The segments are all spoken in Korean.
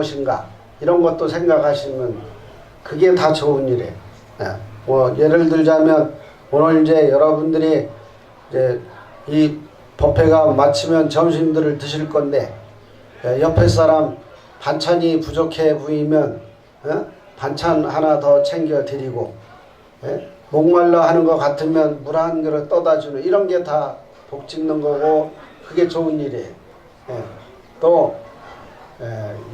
무엇인가 이런 것도 생각하시면 그게 다 좋은 일이에요. 예. 뭐 예를 들자면 오늘 이제 여러분들이 이제 이 법회가 마치면 점심들을 드실 건데 예, 옆에 사람 반찬이 부족해 보이면 예? 반찬 하나 더 챙겨 드리고 예? 목말라 하는 것 같으면 물 한 그릇 떠다 주는 이런 게 다 복 짓는 거고 그게 좋은 일이에요. 예. 또 예,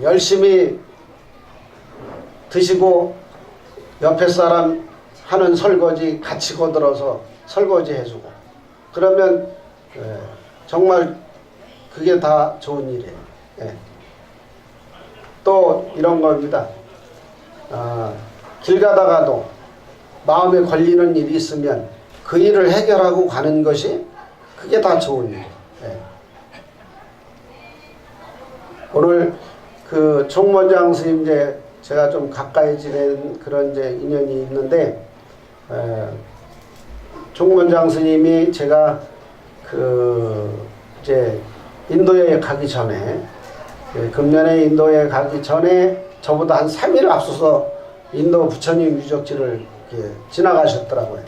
열심히 드시고 옆에 사람 하는 설거지 같이 거들어서 설거지 해주고 그러면 예, 정말 그게 다 좋은 일이에요. 예. 또 이런 겁니다. 아, 길 가다가도 마음에 걸리는 일이 있으면 그 일을 해결하고 가는 것이 그게 다 좋은 일이에요. 예. 오늘 그 총무장 스님 이제 제가 좀 가까이 지낸 그런 이제 인연이 있는데 에, 총무장 스님이 제가 그 이제 인도에 가기 전에 예, 금년에 인도에 가기 전에 저보다 한 3일 앞서서 인도 부처님 유적지를 지나가셨더라고요.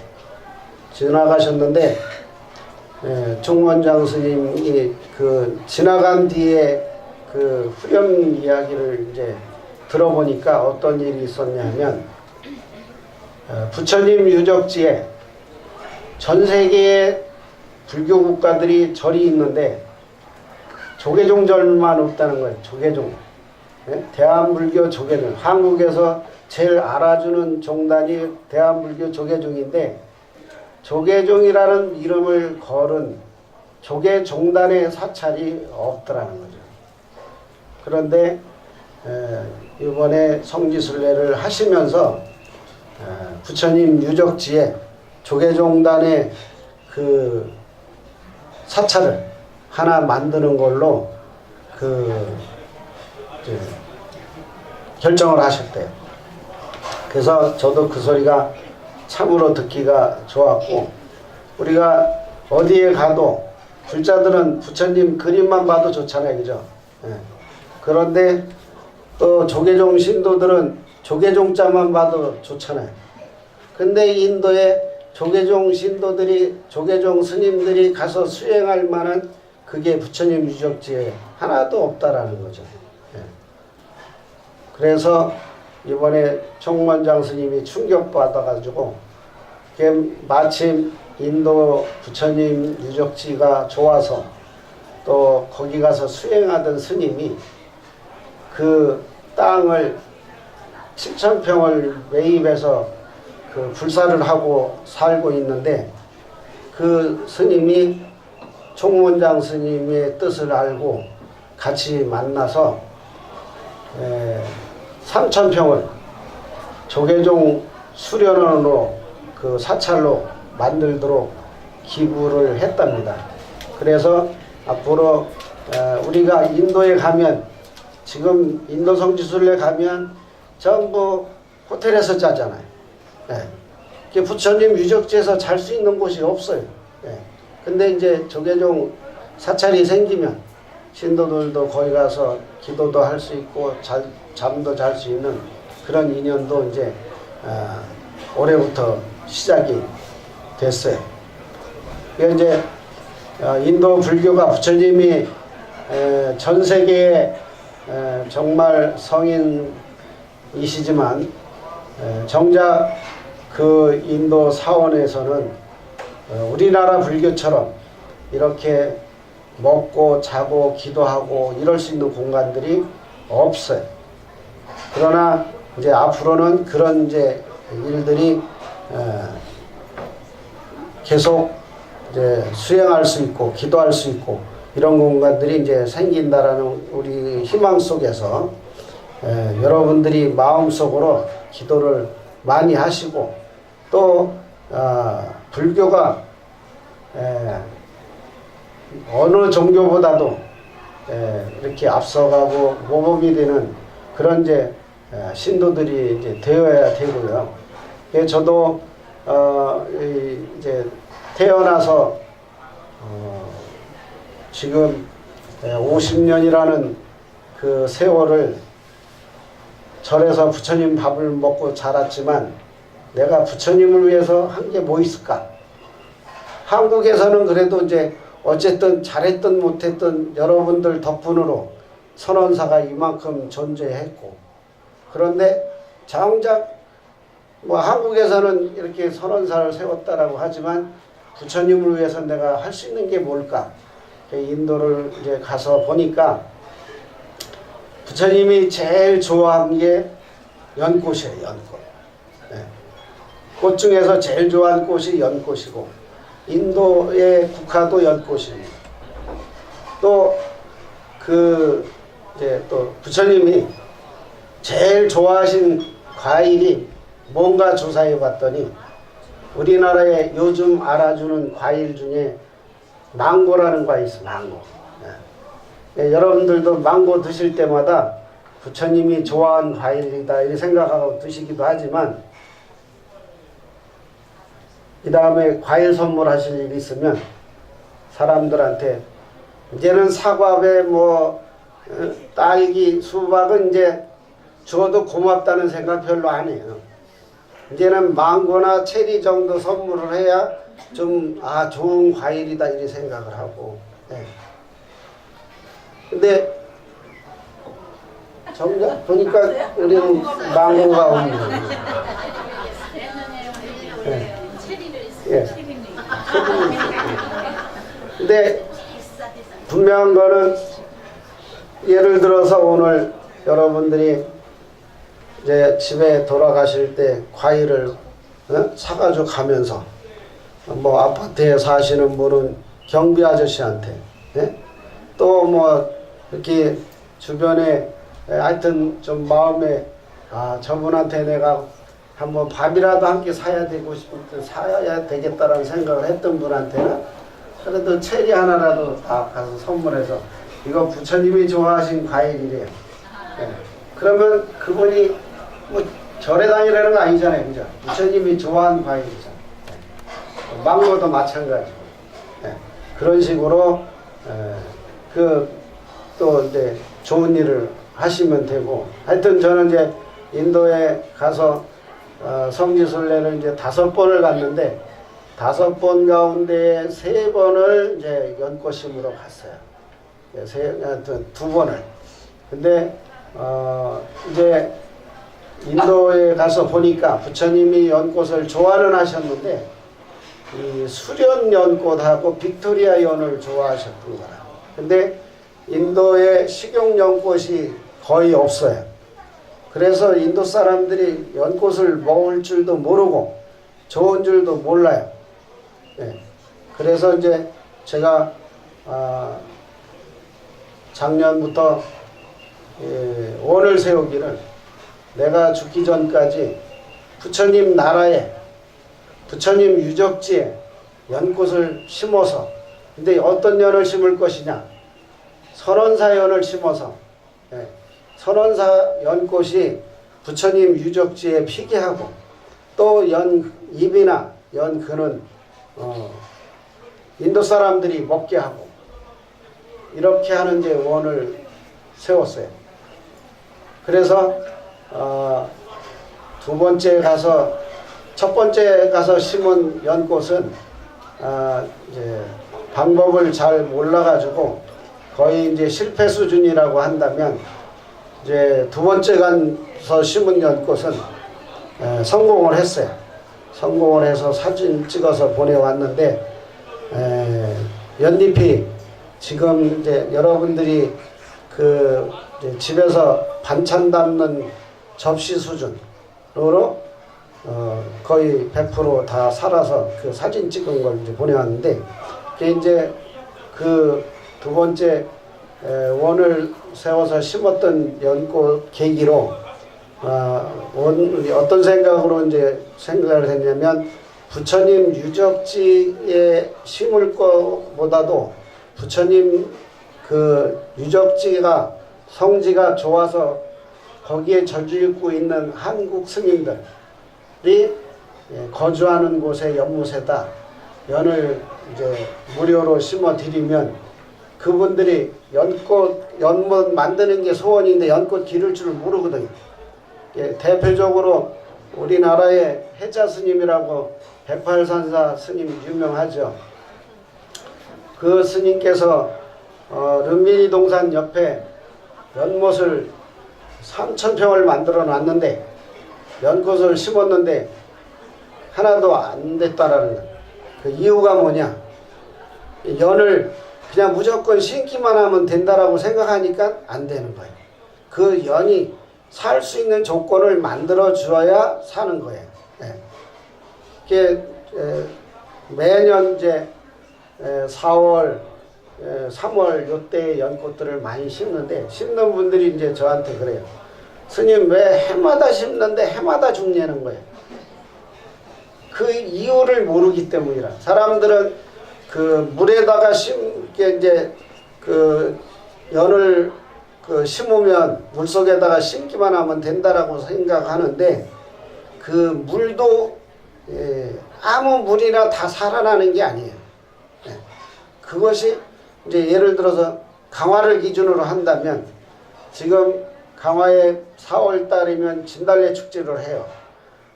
지나가셨는데 예, 총원장 스님이 그 지나간 뒤에 그 후렴 이야기를 이제 들어보니까 어떤 일이 있었냐면 어, 부처님 유적지에 전 세계의 불교 국가들이 절이 있는데 조계종 절만 없다는 거예요. 조계종. 예? 대한불교 조계종. 한국에서 제일 알아주는 종단이 대한불교 조계종인데 조계종이라는 이름을 걸은 조계종단의 사찰이 없더라는 거죠. 그런데 에, 이번에 성지순례를 하시면서 에, 부처님 유적지에 조계종단의 그 사찰을 하나 만드는 걸로 그 결정을 하셨대요. 그래서 저도 그 소리가 참으로 듣기가 좋았고 우리가 어디에 가도 불자들은 부처님 그림만 봐도 좋잖아요, 그죠? 예. 그런데 또 조계종 신도들은 조계종자만 봐도 좋잖아요. 근데 인도에 조계종 신도들이 조계종 스님들이 가서 수행할 만한 그게 부처님 유적지에 하나도 없다라는 거죠. 예. 그래서 이번에 총원장 스님이 충격받아가지고 마침 인도 부처님 유적지가 좋아서 또 거기 가서 수행하던 스님이 그 땅을 7천 평을 매입해서 그 불사를 하고 살고 있는데 그 스님이 총원장 스님의 뜻을 알고 같이 만나서 에, 3천 평을 조계종 수련원으로 그 사찰로 만들도록 기부를 했답니다. 그래서 앞으로 어, 우리가 인도에 가면 지금 인도 성지순례 가면 전부 호텔에서 자잖아요. 예. 부처님 유적지에서 잘 수 있는 곳이 없어요. 예. 근데 이제 조계종 사찰이 생기면 신도들도 거기 가서 기도도 할 수 있고 잘, 잠도 잘 수 있는 그런 인연도 이제 아, 올해부터 시작이 됐어요. 이게 이제 어, 인도 불교가 부처님이 에, 전 세계에 에, 정말 성인이시지만 에, 정작 그 인도 사원에서는 어, 우리나라 불교처럼 이렇게 먹고 자고 기도하고 이럴 수 있는 공간들이 없어요. 그러나 이제 앞으로는 그런 이제 일들이 어, 계속 이제 수행할 수 있고 기도할 수 있고 이런 공간들이 이제 생긴다라는 우리 희망 속에서 에, 여러분들이 마음속으로 기도를 많이 하시고 또 아, 불교가 에, 어느 종교보다도 에, 이렇게 앞서가고 모범이 되는 그런 이제 에, 신도들이 이제 되어야 되고요. 예, 저도 어, 이, 이제 태어나서 어, 지금 50년이라는 그 세월을 절에서 부처님 밥을 먹고 자랐지만 내가 부처님을 위해서 한 게 뭐 있을까? 한국에서는 그래도 이제 어쨌든 잘했든 못했든 여러분들 덕분으로 선원사가 이만큼 존재했고 그런데 정작 뭐 한국에서는 이렇게 선원사를 세웠다라고 하지만 부처님을 위해서 내가 할 수 있는 게 뭘까? 인도를 이제 가서 보니까 부처님이 제일 좋아한 게 연꽃이에요, 연꽃. 네. 꽃 중에서 제일 좋아하는 꽃이 연꽃이고, 인도의 국화도 연꽃입니다. 또, 그, 이제 또 부처님이 제일 좋아하신 과일이 뭔가 조사해 봤더니, 우리나라에 요즘 알아주는 과일 중에 망고라는 과일이 있어, 망고. 네. 예, 여러분들도 망고 드실 때마다 부처님이 좋아하는 과일이다 이렇게 생각하고 드시기도 하지만 그 다음에 과일 선물하실 일 있으면 사람들한테 이제는 사과배 뭐 어, 딸기 수박은 이제 주어도 고맙다는 생각 별로 안 해요. 이제는 망고나 체리 정도 선물을 해야 좀 아 좋은 과일이다 이렇게 생각을 하고. 네. 근데 정작 보니까 우리는 망고가 없는 거예요. 네. 예. 근데 분명한 거는 예를 들어서 오늘 여러분들이 이제 집에 돌아가실 때 과일을 어? 사가지고 가면서 뭐 아파트에 사시는 분은 경비 아저씨한테 예? 또뭐 이렇게 주변에 예, 하여튼 좀 마음에 아 저분한테 내가 한번 밥이라도 함께 사야 되고 싶을 때 사야 되겠다라는 생각을 했던 분한테는 그래도 체리 하나라도 다 가서 선물해서 이거 부처님이 좋아하신 과일이래요. 예. 그러면 그분이 뭐 절에 다니라는 거 아니잖아요, 그죠? 부처님이 좋아하는 과일이잖아요. 예. 망고도 마찬가지고 예. 그런 식으로 그또 이제 좋은 일을 하시면 되고 하여튼 저는 이제 인도에 가서 어, 성지순례를 이제 다섯 번을 갔는데 다섯 번 가운데 세 번을 이제 연꽃심으로 갔어요. 예, 세, 두 번을. 근데 어, 이제 인도에 가서 보니까 부처님이 연꽃을 좋아는 하셨는데 이 수련 연꽃하고 빅토리아 연을 좋아하셨던 거라. 근데 인도에 식용 연꽃이 거의 없어요. 그래서 인도 사람들이 연꽃을 먹을 줄도 모르고 좋은 줄도 몰라요. 예. 그래서 이제 제가 아, 작년부터 예, 원을 세우기를 내가 죽기 전까지 부처님 나라에 부처님 유적지에 연꽃을 심어서 근데 어떤 연을 심을 것이냐 선원사 연을 심어서 예, 선원사 연꽃이 부처님 유적지에 피게 하고 또 연 잎이나 연 근은 어, 인도 사람들이 먹게 하고 이렇게 하는 이제 원을 세웠어요. 그래서 어, 두 번째 가서 첫 번째 가서 심은 연꽃은 아, 이제 방법을 잘 몰라가지고 거의 이제 실패 수준이라고 한다면 이제 두 번째 가서 심은 연꽃은 에, 성공을 했어요. 성공을 해서 사진 찍어서 보내왔는데 에, 연잎이 지금 이제 여러분들이 그 이제 집에서 반찬 담는 접시 수준으로 어, 거의 100%다 살아서 그 사진 찍은 걸 이제 보내왔는데 그게 이제 그 두 번째 에, 원을 세워서 심었던 연꽃 계기로 어, 원, 어떤 생각으로 이제 생각을 했냐면 부처님 유적지에 심을 것보다도 부처님 그 유적지가 성지가 좋아서 거기에 절주 있고 있는 한국 스님들 이 예, 거주하는 곳에 연못에다 연을 이제 무료로 심어 드리면 그분들이 연꽃 연못 만드는 게 소원인데 연꽃 기를 줄 모르거든요. 예, 대표적으로 우리나라의 해자 스님이라고 108산사 스님 유명하죠. 그 스님께서 어, 른민이 동산 옆에 연못을 3천 평을 만들어 놨는데 연꽃을 심었는데 하나도 안 됐다라는 거예요. 그 이유가 뭐냐? 연을 그냥 무조건 심기만 하면 된다라고 생각하니까 안 되는 거예요. 그 연이 살 수 있는 조건을 만들어 주어야 사는 거예요. 예. 이게 에, 매년 이제 에, 4월, 에, 3월 요때 연꽃들을 많이 심는데 심는 분들이 이제 저한테 그래요. 스님 왜 해마다 심는데 해마다 죽냐는 거예요. 그 이유를 모르기 때문이라. 사람들은 그 물에다가 심게 이제 그 연을 그 심으면 물 속에다가 심기만 하면 된다라고 생각하는데 그 물도 예, 아무 물이나 다 살아나는 게 아니에요. 예. 그것이 이제 예를 들어서 강화를 기준으로 한다면 지금 강화에 4월 달이면 진달래 축제를 해요.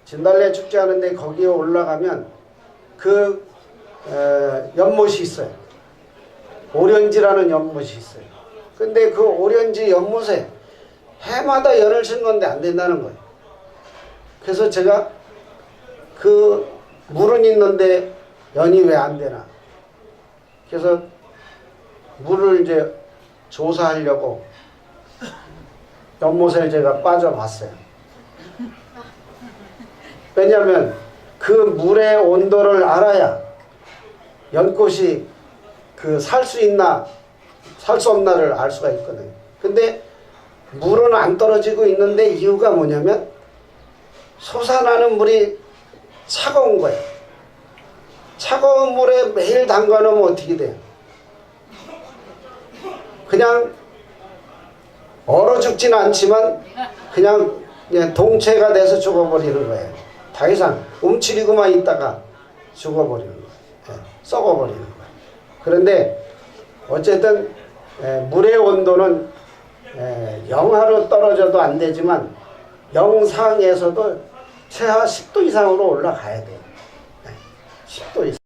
진달래 축제 하는데 거기에 올라가면 그 에, 연못이 있어요. 오련지라는 연못이 있어요. 근데 그 오련지 연못에 해마다 연을 친 건데 안 된다는 거예요. 그래서 제가 그 물은 있는데 연이 왜 안 되나. 그래서 물을 이제 조사하려고 연못에 제가 빠져봤어요. 왜냐하면 그 물의 온도를 알아야 연꽃이 그 살 수 있나 살 수 없나를 알 수가 있거든요. 근데 물은 안 떨어지고 있는데 이유가 뭐냐면 솟아나는 물이 차가운 거예요. 차가운 물에 매일 담가 놓으면 어떻게 돼요? 그냥 얼어 죽지는 않지만 그냥 그냥 동체가 돼서 죽어버리는 거예요. 더 이상 움츠리고만 있다가 죽어버리는 거예요. 예, 썩어버리는 거예요. 그런데 어쨌든 에, 물의 온도는 에, 영하로 떨어져도 안 되지만 영상에서도 최하 10도 이상으로 올라가야 돼요. 예, 10도 이상.